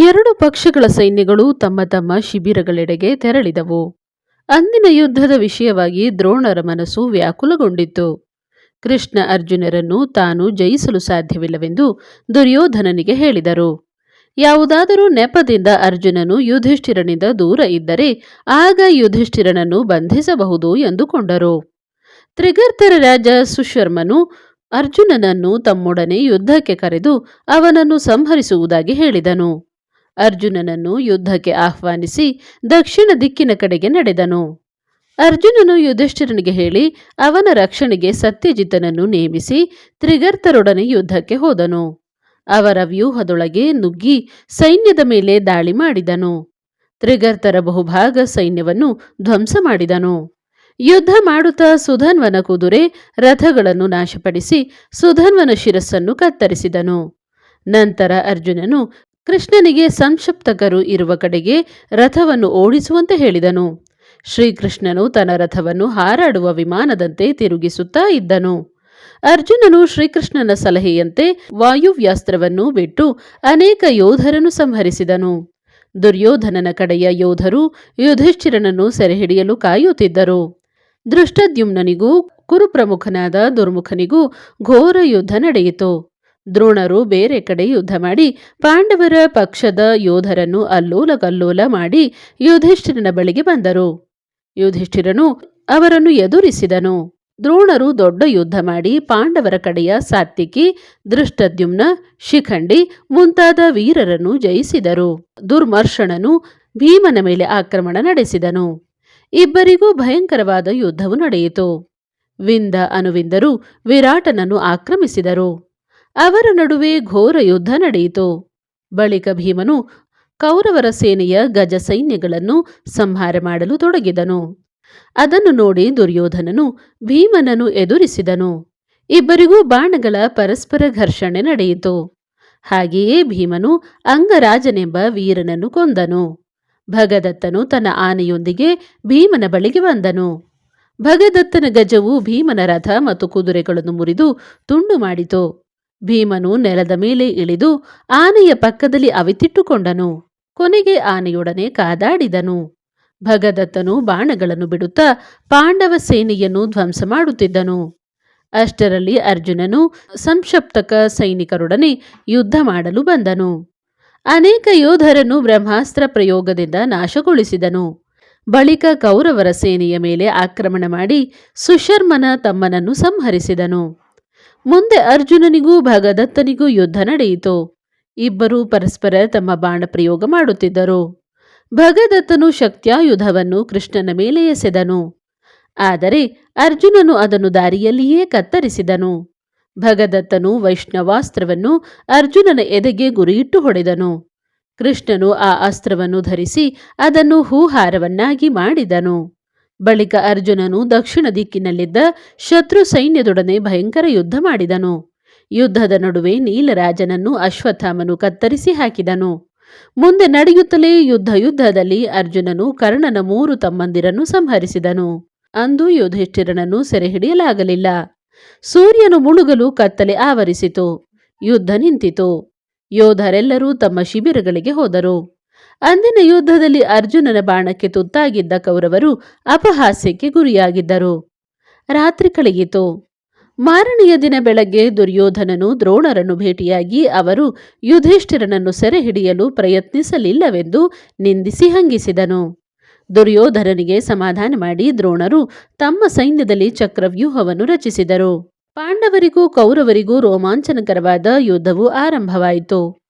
ಎರಡು ಪಕ್ಷಗಳ ಸೈನ್ಯಗಳು ತಮ್ಮ ತಮ್ಮ ಶಿಬಿರಗಳೆಡೆಗೆ ತೆರಳಿದವು. ಅಂದಿನ ಯುದ್ಧದ ವಿಷಯವಾಗಿ ದ್ರೋಣರ ಮನಸ್ಸು ವ್ಯಾಕುಲಗೊಂಡಿತ್ತು. ಕೃಷ್ಣ ಅರ್ಜುನರನ್ನು ತಾನು ಜಯಿಸಲು ಸಾಧ್ಯವಿಲ್ಲವೆಂದು ದುರ್ಯೋಧನನಿಗೆ ಹೇಳಿದರು. ಯಾವುದಾದರೂ ನೆಪದಿಂದ ಅರ್ಜುನನು ಯುಧಿಷ್ಠಿರನಿಂದ ದೂರ ಇದ್ದರೆ ಆಗ ಯುಧಿಷ್ಠಿರನನ್ನು ಬಂಧಿಸಬಹುದು ಎಂದುಕೊಂಡರು. ತ್ರಿಗರ್ತರ ರಾಜ ಸುಶರ್ಮನು ಅರ್ಜುನನನ್ನು ತಮ್ಮೊಡನೆ ಯುದ್ಧಕ್ಕೆ ಕರೆದು ಅವನನ್ನು ಸಂಹರಿಸುವುದಾಗಿ ಹೇಳಿದನು. ಅರ್ಜುನನನ್ನು ಯುದ್ಧಕ್ಕೆ ಆಹ್ವಾನಿಸಿ ದಕ್ಷಿಣ ದಿಕ್ಕಿನ ಕಡೆಗೆ ನಡೆದನು. ಅರ್ಜುನನು ಯುಧಿಷ್ಠಿರನಿಗೆ ಹೇಳಿ ಅವನ ರಕ್ಷಣೆಗೆ ಸತ್ಯಜಿತನನ್ನು ನೇಮಿಸಿ ತ್ರಿಗರ್ತರೊಡನೆ ಯುದ್ಧಕ್ಕೆ ಹೋದನು. ಅವರ ವ್ಯೂಹದೊಳಗೆ ನುಗ್ಗಿ ಸೈನ್ಯದ ಮೇಲೆ ದಾಳಿ ಮಾಡಿದನು. ತ್ರಿಗರ್ತರ ಬಹುಭಾಗ ಸೈನ್ಯವನ್ನು ಧ್ವಂಸ ಮಾಡಿದನು. ಯುದ್ಧ ಮಾಡುತ್ತಾ ಸುಧನ್ವನ ಕುದುರೆ ರಥಗಳನ್ನು ನಾಶಪಡಿಸಿ ಸುಧನ್ವನ ಶಿರಸ್ಸನ್ನು ಕತ್ತರಿಸಿದನು. ನಂತರ ಅರ್ಜುನನು ಕೃಷ್ಣನಿಗೆ ಸಂಕ್ಷಿಪ್ತಕರು ಇರುವ ಕಡೆಗೆ ರಥವನ್ನು ಓಡಿಸುವಂತೆ ಹೇಳಿದನು. ಶ್ರೀಕೃಷ್ಣನು ತನ್ನ ರಥವನ್ನು ಹಾರಾಡುವ ವಿಮಾನದಂತೆ ತಿರುಗಿಸುತ್ತಾ ಇದ್ದನು. ಅರ್ಜುನನು ಶ್ರೀಕೃಷ್ಣನ ಸಲಹೆಯಂತೆ ವಾಯುವ್ಯಾಸ್ತ್ರವನ್ನು ಬಿಟ್ಟು ಅನೇಕ ಯೋಧರನ್ನು ಸಂಹರಿಸಿದನು. ದುರ್ಯೋಧನನ ಕಡೆಯ ಯೋಧರು ಯುಧಿಷ್ಠಿರನನ್ನು ಸೆರೆಹಿಡಿಯಲು ಕಾಯುತ್ತಿದ್ದರು. ದೃಷ್ಟದ್ಯುಮ್ನನಿಗೂ, ಕುರುಪ್ರಮುಖನಾದ ದುರ್ಮುಖನಿಗೂ ಘೋರ ಯುದ್ಧ ನಡೆಯಿತು. ದ್ರೋಣರು ಬೇರೆ ಕಡೆ ಯುದ್ಧ ಮಾಡಿ, ಪಾಂಡವರ ಪಕ್ಷದ ಯೋಧರನ್ನು ಅಲ್ಲೋಲಗಲ್ಲೋಲ ಮಾಡಿ ಯುಧಿಷ್ಠಿರನ ಬಳಿಗೆ ಬಂದರು. ಯುಧಿಷ್ಠಿರನು ಅವರನ್ನು ಎದುರಿಸಿದನು. ದ್ರೋಣರು ದೊಡ್ಡ ಯುದ್ಧ ಮಾಡಿ ಪಾಂಡವರ ಕಡೆಯ ಸಾತ್ವಿಕಿ, ದೃಷ್ಟದ್ಯುಮ್ನ ಶಿಖಂಡಿ ಮುಂತಾದ ವೀರರನ್ನು ಜಯಿಸಿದರು. ದುರ್ಮರ್ಷಣನು ಭೀಮನ ಮೇಲೆ ಆಕ್ರಮಣ ನಡೆಸಿದನು. ಇಬ್ಬರಿಗೂ ಭಯಂಕರವಾದ ಯುದ್ಧವು ನಡೆಯಿತು. ವಿಂದ ಅನುವಿಂದರು ವಿರಾಟನನ್ನು ಆಕ್ರಮಿಸಿದರು. ಅವರ ನಡುವೆ ಘೋರ ಯುದ್ಧ ನಡೆಯಿತು. ಬಳಿಕ ಭೀಮನು ಕೌರವರ ಸೇನೆಯ ಗಜ ಸೈನ್ಯಗಳನ್ನು ಸಂಹಾರ ಮಾಡಲು ತೊಡಗಿದನು. ಅದನ್ನು ನೋಡಿ ದುರ್ಯೋಧನನು ಭೀಮನನ್ನು ಎದುರಿಸಿದನು. ಇಬ್ಬರಿಗೂ ಬಾಣಗಳ ಪರಸ್ಪರ ಘರ್ಷಣೆ ನಡೆಯಿತು. ಹಾಗೆಯೇ ಭೀಮನು ಅಂಗರಾಜನೆಂಬ ವೀರನನ್ನು ಕೊಂದನು. ಭಗದತ್ತನು ತನ್ನ ಆನೆಯೊಂದಿಗೆ ಭೀಮನ ಬಳಿಗೆ ಬಂದನು. ಭಗದತ್ತನ ಗಜವು ಭೀಮನ ರಥ ಮತ್ತು ಕುದುರೆಗಳನ್ನು ಮುರಿದು ತುಂಡು ಮಾಡಿತು. ಭೀಮನು ನೆಲದ ಮೇಲೆ ಇಳಿದು ಆನೆಯ ಪಕ್ಕದಲ್ಲಿ ಅವಿತಿಟ್ಟುಕೊಂಡನು. ಕೊನೆಗೆ ಆನೆಯೊಡನೆ ಕಾದಾಡಿದನು. ಭಗದತ್ತನು ಬಾಣಗಳನ್ನು ಬಿಡುತ್ತಾ ಪಾಂಡವ ಸೇನೆಯನ್ನು ಧ್ವಂಸ ಮಾಡುತ್ತಿದ್ದನು. ಅಷ್ಟರಲ್ಲಿ ಅರ್ಜುನನು ಸಂಕ್ಷಪ್ತಕ ಸೈನಿಕರೊಡನೆ ಯುದ್ಧ ಮಾಡಲು ಬಂದನು. ಅನೇಕ ಯೋಧರನ್ನು ಬ್ರಹ್ಮಾಸ್ತ್ರ ಪ್ರಯೋಗದಿಂದ ನಾಶಗೊಳಿಸಿದನು. ಬಳಿಕ ಕೌರವರ ಸೇನೆಯ ಮೇಲೆ ಆಕ್ರಮಣ ಮಾಡಿ ಸುಶರ್ಮನ ತಮ್ಮನನ್ನು ಸಂಹರಿಸಿದನು. ಮುಂದೆ ಅರ್ಜುನನಿಗೂ ಭಗದತ್ತನಿಗೂ ಯುದ್ಧ ನಡೆಯಿತು. ಇಬ್ಬರೂ ಪರಸ್ಪರ ತಮ್ಮ ಬಾಣ ಪ್ರಯೋಗ ಮಾಡುತ್ತಿದ್ದರು. ಭಗದತ್ತನು ಶಕ್ತ್ಯಾಯುಧವನ್ನು ಕೃಷ್ಣನ ಮೇಲೆ ಎಸೆದನು. ಆದರೆ ಅರ್ಜುನನು ಅದನ್ನು ದಾರಿಯಲ್ಲಿಯೇ ಕತ್ತರಿಸಿದನು. ಭಗದತ್ತನು ವೈಷ್ಣವಾಸ್ತ್ರವನ್ನು ಅರ್ಜುನನ ಎದೆಗೆ ಗುರಿಯಿಟ್ಟು ಹೊಡೆದನು. ಕೃಷ್ಣನು ಆ ಅಸ್ತ್ರವನ್ನು ಧರಿಸಿ ಅದನ್ನು ಹೂಹಾರವನ್ನಾಗಿ ಮಾಡಿದನು. ಬಳಿಕ ಅರ್ಜುನನು ದಕ್ಷಿಣ ದಿಕ್ಕಿನಲ್ಲಿದ್ದ ಶತ್ರು ಸೈನ್ಯದೊಡನೆ ಭಯಂಕರ ಯುದ್ಧ ಮಾಡಿದನು. ಯುದ್ಧದ ನಡುವೆ ನೀಲರಾಜನನ್ನು ಅಶ್ವತ್ಥಾಮನು ಕತ್ತರಿಸಿ ಹಾಕಿದನು. ಮುಂದೆ ನಡೆಯುತ್ತಲೇ ಯುದ್ಧ ಯುದ್ಧದಲ್ಲಿ ಅರ್ಜುನನು ಕರ್ಣನ ಮೂರು ತಮ್ಮಂದಿರನ್ನು ಸಂಹರಿಸಿದನು. ಅಂದು ಯುಧಿಷ್ಠಿರನನ್ನು ಸೆರೆ ಹಿಡಿಯಲಾಗಲಿಲ್ಲ ಸೂರ್ಯನು ಮುಳುಗಲು ಕತ್ತಲೆ ಆವರಿಸಿತು. ಯುದ್ಧ ನಿಂತಿತು. ಯೋಧರೆಲ್ಲರೂ ತಮ್ಮ ಶಿಬಿರಗಳಿಗೆ ಹೋದರು. ಅಂದಿನ ಯುದ್ಧದಲ್ಲಿ ಅರ್ಜುನನ ಬಾಣಕ್ಕೆ ತುತ್ತಾಗಿದ್ದ ಕೌರವರು ಅಪಹಾಸ್ಯಕ್ಕೆ ಗುರಿಯಾಗಿದ್ದರು. ರಾತ್ರಿ ಕಳೆಯಿತು. ಮಾರನೆಯ ದಿನ ಬೆಳಗ್ಗೆ ದುರ್ಯೋಧನನು ದ್ರೋಣರನ್ನು ಭೇಟಿಯಾಗಿ ಅವರು ಯುಧಿಷ್ಠಿರನನ್ನು ಸೆರೆ ಹಿಡಿಯಲು ಪ್ರಯತ್ನಿಸಲಿಲ್ಲವೆಂದು ನಿಂದಿಸಿ ಹಂಗಿಸಿದನು. ದುರ್ಯೋಧನನಿಗೆ ಸಮಾಧಾನ ಮಾಡಿ ದ್ರೋಣರು ತಮ್ಮ ಸೈನ್ಯದಲ್ಲಿ ಚಕ್ರವ್ಯೂಹವನ್ನು ರಚಿಸಿದರು. ಪಾಂಡವರಿಗೂ ಕೌರವರಿಗೂ ರೋಮಾಂಚನಕರವಾದ ಯುದ್ಧವು ಆರಂಭವಾಯಿತು.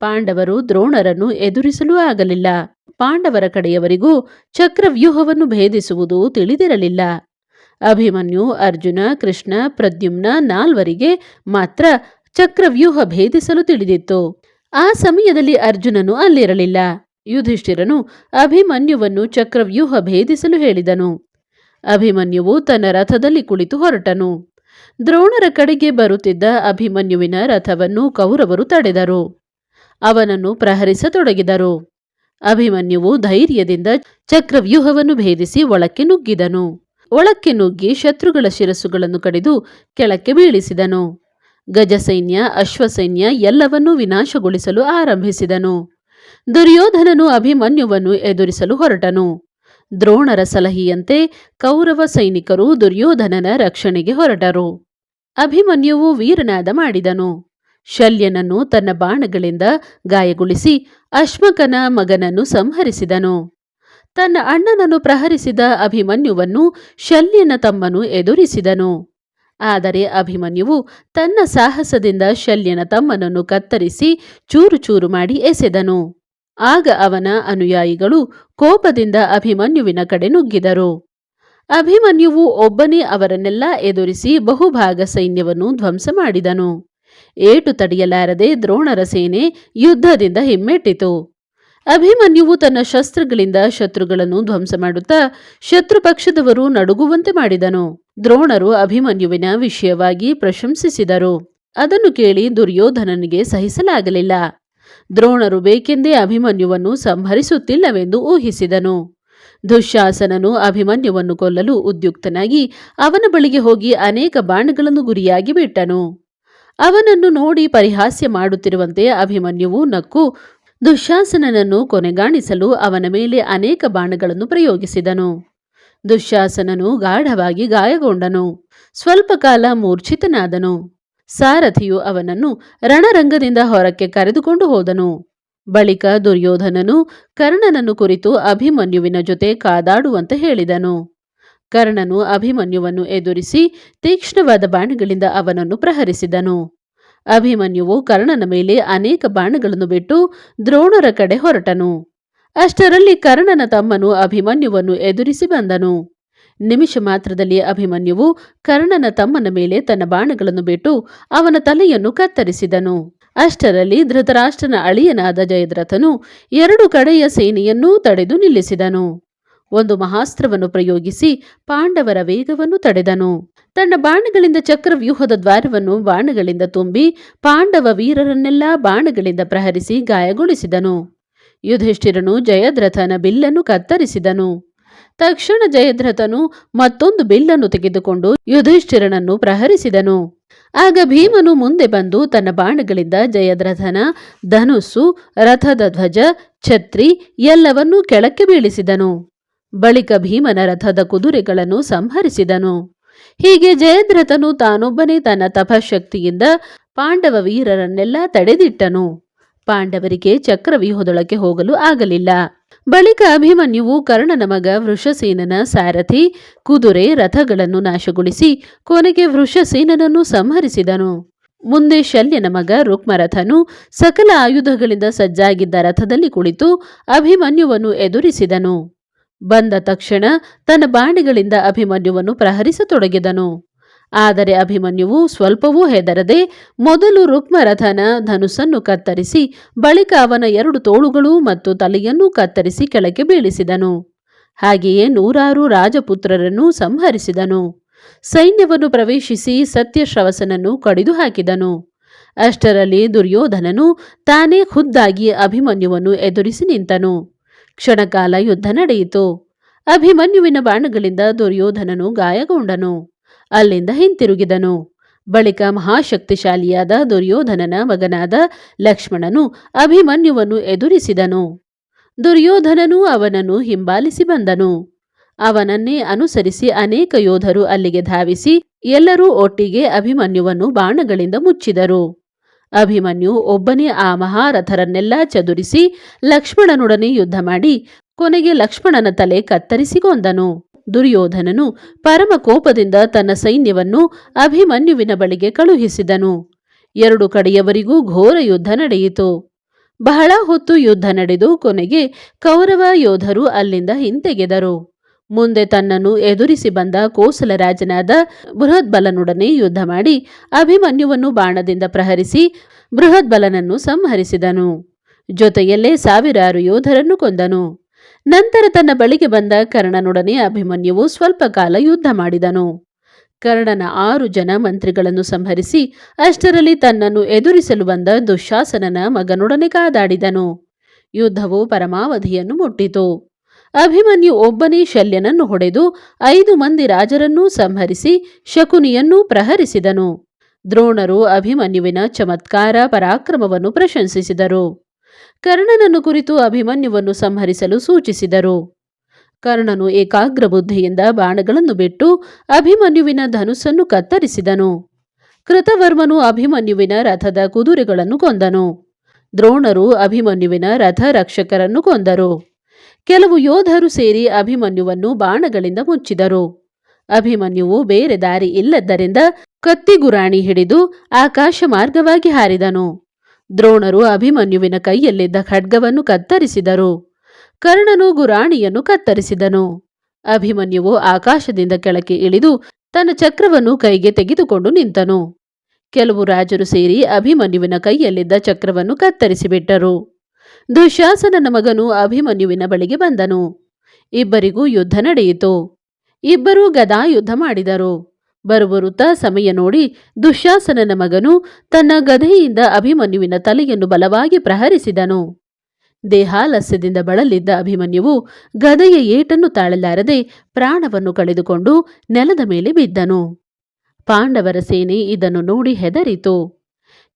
ಪಾಂಡವರು ದ್ರೋಣರನ್ನು ಎದುರಿಸಲು ಆಗಲಿಲ್ಲ. ಪಾಂಡವರ ಕಡೆಯವರಿಗೂ ಚಕ್ರವ್ಯೂಹವನ್ನು ಭೇದಿಸುವುದು ತಿಳಿದಿರಲಿಲ್ಲ. ಅಭಿಮನ್ಯು, ಅರ್ಜುನ, ಕೃಷ್ಣ, ಪ್ರದ್ಯುಮ್ನ ನಾಲ್ವರಿಗೆ ಮಾತ್ರ ಚಕ್ರವ್ಯೂಹ ಭೇದಿಸಲು ತಿಳಿದಿತ್ತು. ಆ ಸಮಯದಲ್ಲಿ ಅರ್ಜುನನು ಅಲ್ಲಿರಲಿಲ್ಲ. ಯುಧಿಷ್ಠಿರನು ಅಭಿಮನ್ಯುವನ್ನು ಚಕ್ರವ್ಯೂಹ ಭೇದಿಸಲು ಹೇಳಿದನು. ಅಭಿಮನ್ಯುವು ತನ್ನ ರಥದಲ್ಲಿ ಕುಳಿತು ಹೊರಟನು. ದ್ರೋಣರ ಕಡೆಗೆ ಬರುತ್ತಿದ್ದ ಅಭಿಮನ್ಯುವಿನ ರಥವನ್ನು ಕೌರವರು ತಡೆದರು. ಅವನನ್ನು ಪ್ರಹರಿಸತೊಡಗಿದರು. ಅಭಿಮನ್ಯುವು ಧೈರ್ಯದಿಂದ ಚಕ್ರವ್ಯೂಹವನ್ನು ಭೇದಿಸಿ ಒಳಕ್ಕೆ ನುಗ್ಗಿದನು. ಒಳಕ್ಕೆ ನುಗ್ಗಿ ಶತ್ರುಗಳ ಶಿರಸ್ಸುಗಳನ್ನು ಕಡಿದು ಕೆಳಕ್ಕೆ ಬೀಳಿಸಿದನು. ಗಜಸೈನ್ಯ, ಅಶ್ವಸೈನ್ಯ ಎಲ್ಲವನ್ನೂ ವಿನಾಶಗೊಳಿಸಲು ಆರಂಭಿಸಿದನು. ದುರ್ಯೋಧನನು ಅಭಿಮನ್ಯುವನ್ನು ಎದುರಿಸಲು ಹೊರಟನು. ದ್ರೋಣರ ಸಲಹೆಯಂತೆ ಕೌರವ ಸೈನಿಕರು ದುರ್ಯೋಧನನ ರಕ್ಷಣೆಗೆ ಹೊರಟರು. ಅಭಿಮನ್ಯುವು ವೀರನಾದ ಮಾಡಿದನು. ಶಲ್ಯನನ್ನು ತನ್ನ ಬಾಣಗಳಿಂದ ಗಾಯಗೊಳಿಸಿ ಅಶ್ಮಕನ ಮಗನನ್ನು ಸಂಹರಿಸಿದನು. ತನ್ನ ಅಣ್ಣನನ್ನು ಪ್ರಹರಿಸಿದ ಅಭಿಮನ್ಯುವನ್ನು ಶಲ್ಯನ ತಮ್ಮನು ಎದುರಿಸಿದನು. ಆದರೆ ಅಭಿಮನ್ಯುವು ತನ್ನ ಸಾಹಸದಿಂದ ಶಲ್ಯನ ತಮ್ಮನನ್ನು ಕತ್ತರಿಸಿ ಚೂರು ಚೂರು ಮಾಡಿ ಎಸೆದನು. ಆಗ ಅವನ ಅನುಯಾಯಿಗಳು ಕೋಪದಿಂದ ಅಭಿಮನ್ಯುವಿನ ಕಡೆ ನುಗ್ಗಿದರು. ಅಭಿಮನ್ಯುವು ಒಬ್ಬನೇ ಅವರನ್ನೆಲ್ಲ ಎದುರಿಸಿ ಬಹುಭಾಗ ಸೈನ್ಯವನ್ನು ಧ್ವಂಸ ಮಾಡಿದನು. ಏಟು ತಡೆಯಲಾರದೆ ದ್ರೋಣರ ಸೇನೆ ಯುದ್ಧದಿಂದ ಹಿಮ್ಮೆಟ್ಟಿತು. ಅಭಿಮನ್ಯುವು ತನ್ನ ಶಸ್ತ್ರಗಳಿಂದ ಶತ್ರುಗಳನ್ನು ಧ್ವಂಸ ಮಾಡುತ್ತಾ ಶತ್ರು ಪಕ್ಷದವರು ನಡುಗುವಂತೆ ಮಾಡಿದನು. ದ್ರೋಣರು ಅಭಿಮನ್ಯುವಿನ ವಿಷಯವಾಗಿ ಪ್ರಶಂಸಿಸಿದರು. ಅದನ್ನು ಕೇಳಿ ದುರ್ಯೋಧನನಿಗೆ ಸಹಿಸಲಾಗಲಿಲ್ಲ. ದ್ರೋಣರು ಬೇಕೆಂದೇ ಅಭಿಮನ್ಯುವನ್ನು ಸಂಹರಿಸುತ್ತಿಲ್ಲವೆಂದು ಊಹಿಸಿದನು. ದುಶ್ಯಾಸನನು ಅಭಿಮನ್ಯುವನ್ನು ಕೊಲ್ಲಲು ಉದ್ಯುಕ್ತನಾಗಿ ಅವನ ಬಳಿಗೆ ಹೋಗಿ ಅನೇಕ ಬಾಣಗಳನ್ನು ಗುರಿಯಾಗಿ ಬಿಟ್ಟನು. ಅವನನ್ನು ನೋಡಿ ಪರಿಹಾಸ್ಯ ಮಾಡುತ್ತಿರುವಂತೆ ಅಭಿಮನ್ಯುವು ನಕ್ಕು ದುಶ್ಯಾಸನನನ್ನು ಕೊನೆಗಾಣಿಸಲು ಅವನ ಮೇಲೆ ಅನೇಕ ಬಾಣಗಳನ್ನು ಪ್ರಯೋಗಿಸಿದನು. ದುಶ್ಯಾಸನನು ಗಾಢವಾಗಿ ಗಾಯಗೊಂಡನು. ಸ್ವಲ್ಪ ಕಾಲ ಮೂರ್ಛಿತನಾದನು. ಸಾರಥಿಯು ಅವನನ್ನು ರಣರಂಗದಿಂದ ಹೊರಕ್ಕೆ ಕರೆದುಕೊಂಡು ಹೋದನು. ಬಳಿಕ ದುರ್ಯೋಧನನು ಕರ್ಣನನ್ನು ಕುರಿತು ಅಭಿಮನ್ಯುವಿನ ಜೊತೆ ಕಾದಾಡುವಂತೆ ಹೇಳಿದನು. ಕರ್ಣನು ಅಭಿಮನ್ಯುವನ್ನು ಎದುರಿಸಿ ತೀಕ್ಷ್ಣವಾದ ಬಾಣಗಳಿಂದ ಅವನನ್ನು ಪ್ರಹರಿಸಿದನು. ಅಭಿಮನ್ಯುವು ಕರ್ಣನ ಮೇಲೆ ಅನೇಕ ಬಾಣಗಳನ್ನು ಬಿಟ್ಟು ದ್ರೋಣರ ಕಡೆ ಹೊರಟನು. ಅಷ್ಟರಲ್ಲಿ ಕರ್ಣನ ತಮ್ಮನು ಅಭಿಮನ್ಯುವನ್ನು ಎದುರಿಸಿ ಬಂದನು. ನಿಮಿಷ ಮಾತ್ರದಲ್ಲಿ ಅಭಿಮನ್ಯುವು ಕರ್ಣನ ತಮ್ಮನ ಮೇಲೆ ತನ್ನ ಬಾಣಗಳನ್ನು ಬಿಟ್ಟು ಅವನ ತಲೆಯನ್ನು ಕತ್ತರಿಸಿದನು. ಅಷ್ಟರಲ್ಲಿ ಧೃತರಾಷ್ಟ್ರನ ಅಳಿಯನಾದ ಜಯದ್ರಥನು ಎರಡು ಕಡೆಯ ಸೇನೆಯನ್ನೂ ತಡೆದು ನಿಲ್ಲಿಸಿದನು. ಒಂದು ಮಹಾಸ್ತ್ರವನ್ನು ಪ್ರಯೋಗಿಸಿ ಪಾಂಡವರ ವೇಗವನ್ನು ತಡೆದನು. ತನ್ನ ಬಾಣಗಳಿಂದ ಚಕ್ರವ್ಯೂಹದ ದ್ವಾರವನ್ನು ಬಾಣಗಳಿಂದ ತುಂಬಿ ಪಾಂಡವ ವೀರರನ್ನೆಲ್ಲ ಬಾಣಗಳಿಂದ ಪ್ರಹರಿಸಿ ಗಾಯಗೊಳಿಸಿದನು. ಯುಧಿಷ್ಠಿರನು ಜಯದ್ರಥನ ಬಿಲ್ಲನ್ನು ಕತ್ತರಿಸಿದನು. ತಕ್ಷಣ ಜಯದ್ರಥನು ಮತ್ತೊಂದು ಬಿಲ್ಲನ್ನು ತೆಗೆದುಕೊಂಡು ಯುಧಿಷ್ಠಿರನನ್ನು ಪ್ರಹರಿಸಿದನು. ಆಗ ಭೀಮನು ಮುಂದೆ ಬಂದು ತನ್ನ ಬಾಣಗಳಿಂದ ಜಯದ್ರಥನ, ಧನುಸ್ಸು, ರಥದ ಧ್ವಜ, ಛತ್ರಿ ಎಲ್ಲವನ್ನೂ ಕೆಳಕ್ಕೆ ಬೀಳಿಸಿದನು. ಬಳಿಕ ಭೀಮನ ರಥದ ಕುದುರೆಗಳನ್ನು ಸಂಹರಿಸಿದನು. ಹೀಗೆ ಜಯದ್ರಥನು ತಾನೊಬ್ಬನೇ ತನ್ನ ತಪಶಕ್ತಿಯಿಂದ ಪಾಂಡವ ವೀರರನ್ನೆಲ್ಲ ತಡೆದಿಟ್ಟನು. ಪಾಂಡವರಿಗೆ ಚಕ್ರವ್ಯೂಹದೊಳಗೆ ಹೋಗಲು ಆಗಲಿಲ್ಲ. ಬಳಿಕ ಅಭಿಮನ್ಯುವು ಕರ್ಣನ ಮಗ ವೃಷಸೇನನ ಸಾರಥಿ ಕುದುರೆ ರಥಗಳನ್ನು ನಾಶಗೊಳಿಸಿ ಕೊನೆಗೆ ವೃಷಸೇನನನ್ನು ಸಂಹರಿಸಿದನು. ಮುಂದೆ ಶಲ್ಯನ ಮಗ ರುಕ್ಮರಥನು ಸಕಲ ಆಯುಧಗಳಿಂದ ಸಜ್ಜಾಗಿದ್ದ ರಥದಲ್ಲಿ ಕುಳಿತು ಅಭಿಮನ್ಯುವನ್ನು ಎದುರಿಸಿದನು. ಬಂದ ತಕ್ಷಣ ತನ್ನ ಬಾಣಿಗಳಿಂದ ಅಭಿಮನ್ಯುವನ್ನು ಪ್ರಹರಿಸತೊಡಗಿದನು. ಆದರೆ ಅಭಿಮನ್ಯುವು ಸ್ವಲ್ಪವೂ ಹೆದರದೆ ಮೊದಲು ರುಕ್ಮರಥನ ಧನುಸ್ಸನ್ನು ಕತ್ತರಿಸಿ, ಬಳಿಕ ಅವನ ಎರಡು ತೋಳುಗಳು ಮತ್ತು ತಲೆಯನ್ನು ಕತ್ತರಿಸಿ ಕೆಳಗೆ ಬೀಳಿಸಿದನು. ಹಾಗೆಯೇ ನೂರಾರು ರಾಜಪುತ್ರರನ್ನು ಸಂಹರಿಸಿದನು. ಸೈನ್ಯವನ್ನು ಪ್ರವೇಶಿಸಿ ಸತ್ಯಶ್ರವಸನನ್ನು ಕಡಿದು ಹಾಕಿದನು. ಅಷ್ಟರಲ್ಲಿ ದುರ್ಯೋಧನನು ತಾನೇ ಖುದ್ದಾಗಿ ಅಭಿಮನ್ಯುವನ್ನು ಎದುರಿಸಿ ನಿಂತನು. ಕ್ಷಣಕಾಲ ಯುದ್ಧ ನಡೆಯಿತು. ಅಭಿಮನ್ಯುವಿನ ಬಾಣಗಳಿಂದ ದುರ್ಯೋಧನನು ಗಾಯಗೊಂಡನು. ಅಲ್ಲಿಂದ ಹಿಂತಿರುಗಿದನು. ಬಳಿಕ ಮಹಾಶಕ್ತಿಶಾಲಿಯಾದ ದುರ್ಯೋಧನನ ಮಗನಾದ ಲಕ್ಷ್ಮಣನು ಅಭಿಮನ್ಯುವನ್ನು ಎದುರಿಸಿದನು. ದುರ್ಯೋಧನನು ಅವನನ್ನು ಹಿಂಬಾಲಿಸಿ ಬಂದನು. ಅವನನ್ನೇ ಅನುಸರಿಸಿ ಅನೇಕ ಯೋಧರು ಅಲ್ಲಿಗೆ ಧಾವಿಸಿ ಎಲ್ಲರೂ ಒಟ್ಟಿಗೆ ಅಭಿಮನ್ಯುವನ್ನು ಬಾಣಗಳಿಂದ ಮುಚ್ಚಿದರು. ಅಭಿಮನ್ಯು ಒಬ್ಬನೇ ಆ ಮಹಾರಥರನ್ನೆಲ್ಲ ಚದುರಿಸಿ ಲಕ್ಷ್ಮಣನೊಡನೆ ಯುದ್ಧ ಮಾಡಿ ಕೊನೆಗೆ ಲಕ್ಷ್ಮಣನ ತಲೆ ಕತ್ತರಿಸಿಕೊಂಡನು ದುರ್ಯೋಧನನು ಪರಮಕೋಪದಿಂದ ತನ್ನ ಸೈನ್ಯವನ್ನು ಅಭಿಮನ್ಯುವಿನ ಬಳಿಗೆ ಕಳುಹಿಸಿದನು. ಎರಡು ಕಡೆಯವರಿಗೂ ಘೋರ ಯುದ್ಧ ನಡೆಯಿತು. ಬಹಳ ಹೊತ್ತು ಯುದ್ಧ ನಡೆದು ಕೊನೆಗೆ ಕೌರವ ಯೋಧರು ಅಲ್ಲಿಂದ ಹಿಂತೆಗೆದರು. ಮುಂದೆ ತನ್ನನ್ನು ಎದುರಿಸಿ ಬಂದ ಕೋಸಲ ರಾಜನಾದ ಬೃಹದ್ಬಲನೊಡನೆ ಯುದ್ಧ ಮಾಡಿ ಅಭಿಮನ್ಯುವನ್ನು ಬಾಣದಿಂದ ಪ್ರಹರಿಸಿ ಬೃಹದ್ಬಲನನ್ನು ಸಂಹರಿಸಿದನು. ಜೊತೆಯಲ್ಲೇ ಸಾವಿರಾರು ಯೋಧರನ್ನು ಕೊಂದನು. ನಂತರ ತನ್ನ ಬಳಿಗೆ ಬಂದ ಕರ್ಣನೊಡನೆ ಅಭಿಮನ್ಯುವು ಸ್ವಲ್ಪ ಕಾಲ ಯುದ್ಧ ಮಾಡಿದನು. ಕರ್ಣನ ಆರು ಜನ ಮಂತ್ರಿಗಳನ್ನು ಸಂಹರಿಸಿ ಅಷ್ಟರಲ್ಲಿ ತನ್ನನ್ನು ಎದುರಿಸಲು ಬಂದ ದುಶಾಸನನ ಮಗನೊಡನೆ ಕಾದಾಡಿದನು. ಯುದ್ಧವು ಪರಮಾವಧಿಯನ್ನು ಮುಟ್ಟಿತು. ಅಭಿಮನ್ಯು ಒಬ್ಬನೇ ಶಲ್ಯನನ್ನು ಹೊಡೆದು ಐದು ಮಂದಿ ರಾಜರನ್ನೂ ಸಂಹರಿಸಿ ಶಕುನಿಯನ್ನೂ ಪ್ರಹರಿಸಿದನು. ದ್ರೋಣರು ಅಭಿಮನ್ಯುವಿನ ಚಮತ್ಕಾರ ಪರಾಕ್ರಮವನ್ನು ಪ್ರಶಂಸಿಸಿದರು. ಕರ್ಣನನ್ನು ಕುರಿತು ಅಭಿಮನ್ಯುವನ್ನು ಸಂಹರಿಸಲು ಸೂಚಿಸಿದರು. ಕರ್ಣನು ಏಕಾಗ್ರ ಬುದ್ಧಿಯಿಂದ ಬಾಣಗಳನ್ನು ಬಿಟ್ಟು ಅಭಿಮನ್ಯುವಿನ ಧನುಸ್ಸನ್ನು ಕತ್ತರಿಸಿದನು. ಕೃತವರ್ಮನು ಅಭಿಮನ್ಯುವಿನ ರಥದ ಕುದುರೆಗಳನ್ನು ಕೊಂದನು. ದ್ರೋಣರು ಅಭಿಮನ್ಯುವಿನ ರಥ ರಕ್ಷಕರನ್ನು ಕೊಂದರು. ಕೆಲವು ಯೋಧರು ಸೇರಿ ಅಭಿಮನ್ಯುವನ್ನು ಬಾಣಗಳಿಂದ ಮುಚ್ಚಿದರು. ಅಭಿಮನ್ಯುವು ಬೇರೆ ದಾರಿ ಇಲ್ಲದ್ದರಿಂದ ಕತ್ತಿಗುರಾಣಿ ಹಿಡಿದು ಆಕಾಶ ಮಾರ್ಗವಾಗಿ ಹಾರಿದನು. ದ್ರೋಣರು ಅಭಿಮನ್ಯುವಿನ ಕೈಯಲ್ಲಿದ್ದ ಖಡ್ಗವನ್ನು ಕತ್ತರಿಸಿದರು. ಕರ್ಣನು ಗುರಾಣಿಯನ್ನು ಕತ್ತರಿಸಿದನು. ಅಭಿಮನ್ಯುವು ಆಕಾಶದಿಂದ ಕೆಳಕ್ಕೆ ಇಳಿದು ತನ್ನ ಚಕ್ರವನ್ನು ಕೈಗೆ ತೆಗೆದುಕೊಂಡು ನಿಂತನು. ಕೆಲವು ರಾಜರು ಸೇರಿ ಅಭಿಮನ್ಯುವಿನ ಕೈಯಲ್ಲಿದ್ದ ಚಕ್ರವನ್ನು ಕತ್ತರಿಸಿಬಿಟ್ಟರು. ದುಶಾಸನನ ಮಗನು ಅಭಿಮನ್ಯುವಿನ ಬಳಿಗೆ ಬಂದನು. ಇಬ್ಬರಿಗೂ ಯುದ್ಧ ನಡೆಯಿತು. ಇಬ್ಬರೂ ಗದಾ ಯುದ್ಧ ಮಾಡಿದರು. ಬರುಬರುತ್ತಾ ಸಮಯ ನೋಡಿ ದುಶ್ಯಾಸನನ ಮಗನು ತನ್ನ ಗದೆಯಿಂದ ಅಭಿಮನ್ಯುವಿನ ತಲೆಯನ್ನು ಬಲವಾಗಿ ಪ್ರಹರಿಸಿದನು. ದೇಹಾಲಸ್ಯದಿಂದ ಬಳಲಿದ್ದ ಅಭಿಮನ್ಯುವು ಗದೆಯ ಏಟನ್ನು ತಾಳಲಾರದೆ ಪ್ರಾಣವನ್ನು ಕಳೆದುಕೊಂಡು ನೆಲದ ಮೇಲೆ ಬಿದ್ದನು. ಪಾಂಡವರ ಸೇನೆ ಇದನ್ನು ನೋಡಿ ಹೆದರಿತು.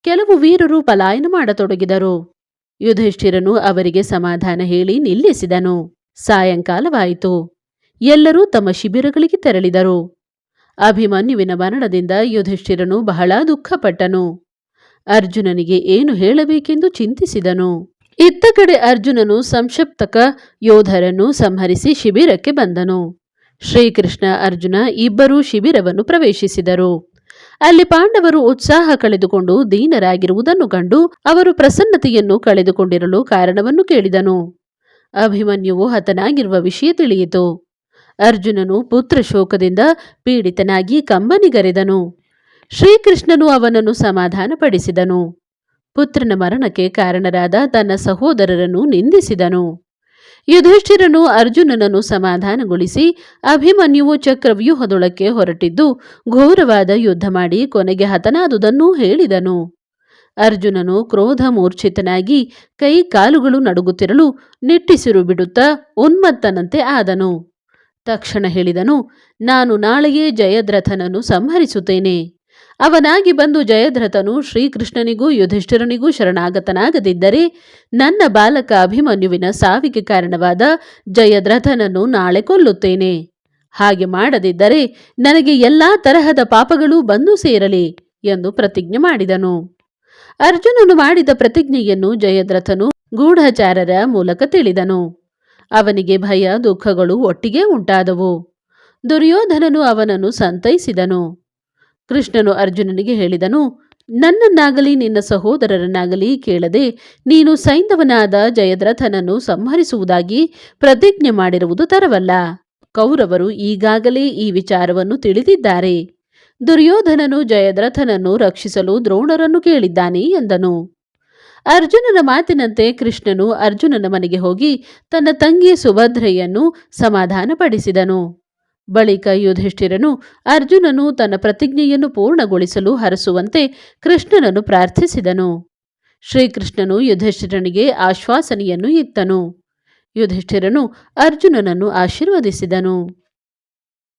ಕೆಲವು ವೀರರು ಪಲಾಯನ ಮಾಡತೊಡಗಿದರು. ಯುಧಿಷ್ಠಿರನು ಅವರಿಗೆ ಸಮಾಧಾನ ಹೇಳಿ ನಿಲ್ಲಿಸಿದನು. ಸಾಯಂಕಾಲವಾಯಿತು. ಎಲ್ಲರೂ ತಮ್ಮ ಶಿಬಿರಗಳಿಗೆ ತೆರಳಿದರು. ಅಭಿಮನ್ಯುವಿನ ಮರಣದಿಂದ ಯುಧಿಷ್ಠಿರನು ಬಹಳ ದುಃಖಪಟ್ಟನು. ಅರ್ಜುನನಿಗೆ ಏನು ಹೇಳಬೇಕೆಂದು ಚಿಂತಿಸಿದನು. ಇತ್ತ ಕಡೆ ಅರ್ಜುನನು ಸಂಕ್ಷಪ್ತಕ ಯೋಧರನ್ನು ಸಂಹರಿಸಿ ಶಿಬಿರಕ್ಕೆ ಬಂದನು. ಶ್ರೀಕೃಷ್ಣ, ಅರ್ಜುನ ಇಬ್ಬರೂ ಶಿಬಿರವನ್ನು ಪ್ರವೇಶಿಸಿದರು. ಅಲ್ಲಿ ಪಾಂಡವರು ಉತ್ಸಾಹ ಕಳೆದುಕೊಂಡು ದೀನರಾಗಿರುವುದನ್ನು ಕಂಡು ಅವರು ಪ್ರಸನ್ನತೆಯನ್ನು ಕಳೆದುಕೊಂಡಿರಲು ಕಾರಣವನ್ನು ಕೇಳಿದನು. ಅಭಿಮನ್ಯುವು ಹತನಾಗಿರುವ ವಿಷಯ ತಿಳಿಯಿತು. ಅರ್ಜುನನು ಪುತ್ರ ಶೋಕದಿಂದ ಪೀಡಿತನಾಗಿ ಕಂಬನಿಗರೆದನು. ಶ್ರೀಕೃಷ್ಣನು ಅವನನ್ನು ಸಮಾಧಾನಪಡಿಸಿದನು. ಪುತ್ರನ ಮರಣಕ್ಕೆ ಕಾರಣರಾದ ತನ್ನ ಸಹೋದರರನ್ನು ನಿಂದಿಸಿದನು. ಯುಧಿಷ್ಠಿರನು ಅರ್ಜುನನನ್ನು ಸಮಾಧಾನಗೊಳಿಸಿ ಅಭಿಮನ್ಯುವು ಚಕ್ರವ್ಯೂಹದೊಳಕ್ಕೆ ಹೊರಟಿದ್ದು ಘೋರವಾದ ಯುದ್ಧ ಮಾಡಿ ಕೊನೆಗೆ ಹತನಾದುದನ್ನೂ ಹೇಳಿದನು. ಅರ್ಜುನನು ಕ್ರೋಧ ಮೂರ್ಛಿತನಾಗಿ ಕೈ ಕಾಲುಗಳು ನಡುಗುತ್ತಿರಲು ನಿಟ್ಟಿಸಿರು ಬಿಡುತ್ತಾ ಉನ್ಮತ್ತನಂತೆ ಆದನು. ತಕ್ಷಣ ಹೇಳಿದನು, ನಾನು ನಾಳೆಯೇ ಜಯದ್ರಥನನ್ನು ಸಂಹರಿಸುತ್ತೇನೆ. ಅವನಾಗಿ ಬಂದು ಜಯದ್ರಥನು ಶ್ರೀಕೃಷ್ಣನಿಗೂ ಯುಧಿಷ್ಠಿರನಿಗೂ ಶರಣಾಗತನಾಗದಿದ್ದರೆ ನನ್ನ ಬಾಲಕ ಅಭಿಮನ್ಯುವಿನ ಸಾವಿಗೆ ಕಾರಣವಾದ ಜಯದ್ರಥನನ್ನು ನಾಳೆ ಕೊಲ್ಲುತ್ತೇನೆ. ಹಾಗೆ ಮಾಡದಿದ್ದರೆ ನನಗೆ ಎಲ್ಲಾ ತರಹದ ಪಾಪಗಳೂ ಬಂದು ಸೇರಲಿ ಎಂದು ಪ್ರತಿಜ್ಞೆ ಮಾಡಿದನು. ಅರ್ಜುನನು ಮಾಡಿದ ಪ್ರತಿಜ್ಞೆಯನ್ನು ಜಯದ್ರಥನು ಗೂಢಚಾರರ ಮೂಲಕ ತಿಳಿದನು. ಅವನಿಗೆ ಭಯ, ದುಃಖಗಳು ಒಟ್ಟಿಗೆ ಉಂಟಾದವು. ದುರ್ಯೋಧನನು ಅವನನ್ನು ಸಂತೈಸಿದನು. ಕೃಷ್ಣನು ಅರ್ಜುನನಿಗೆ ಹೇಳಿದನು, ನನ್ನನ್ನಾಗಲಿ, ನಿನ್ನ ಸಹೋದರರನ್ನಾಗಲಿ ಕೇಳದೆ ನೀನು ಸೈಂಧವನಾದ ಜಯದ್ರಥನನ್ನು ಸಂಹರಿಸುವುದಾಗಿ ಪ್ರತಿಜ್ಞೆ ಮಾಡಿರುವುದು ತರವಲ್ಲ. ಕೌರವರು ಈಗಾಗಲೇ ಈ ವಿಚಾರವನ್ನು ತಿಳಿದಿದ್ದಾರೆ. ದುರ್ಯೋಧನನು ಜಯದ್ರಥನನ್ನು ರಕ್ಷಿಸಲು ದ್ರೋಣರನ್ನು ಕೇಳಿದ್ದಾನೆ ಎಂದನು. ಅರ್ಜುನನ ಮಾತಿನಂತೆ ಕೃಷ್ಣನು ಅರ್ಜುನನ ಮನೆಗೆ ಹೋಗಿ ತನ್ನ ತಂಗಿ ಸುಭದ್ರೆಯನ್ನು ಸಮಾಧಾನಪಡಿಸಿದನು. ಬಳಿಕ ಯುಧಿಷ್ಠಿರನು ಅರ್ಜುನನು ತನ್ನ ಪ್ರತಿಜ್ಞೆಯನ್ನು ಪೂರ್ಣಗೊಳಿಸಲು ಹರಸುವಂತೆ ಕೃಷ್ಣನನ್ನು ಪ್ರಾರ್ಥಿಸಿದನು. ಶ್ರೀಕೃಷ್ಣನು ಯುಧಿಷ್ಠಿರನಿಗೆ ಆಶ್ವಾಸನೆಯನ್ನು ಇತ್ತನು. ಯುಧಿಷ್ಠಿರನು ಅರ್ಜುನನನ್ನು ಆಶೀರ್ವದಿಸಿದನು.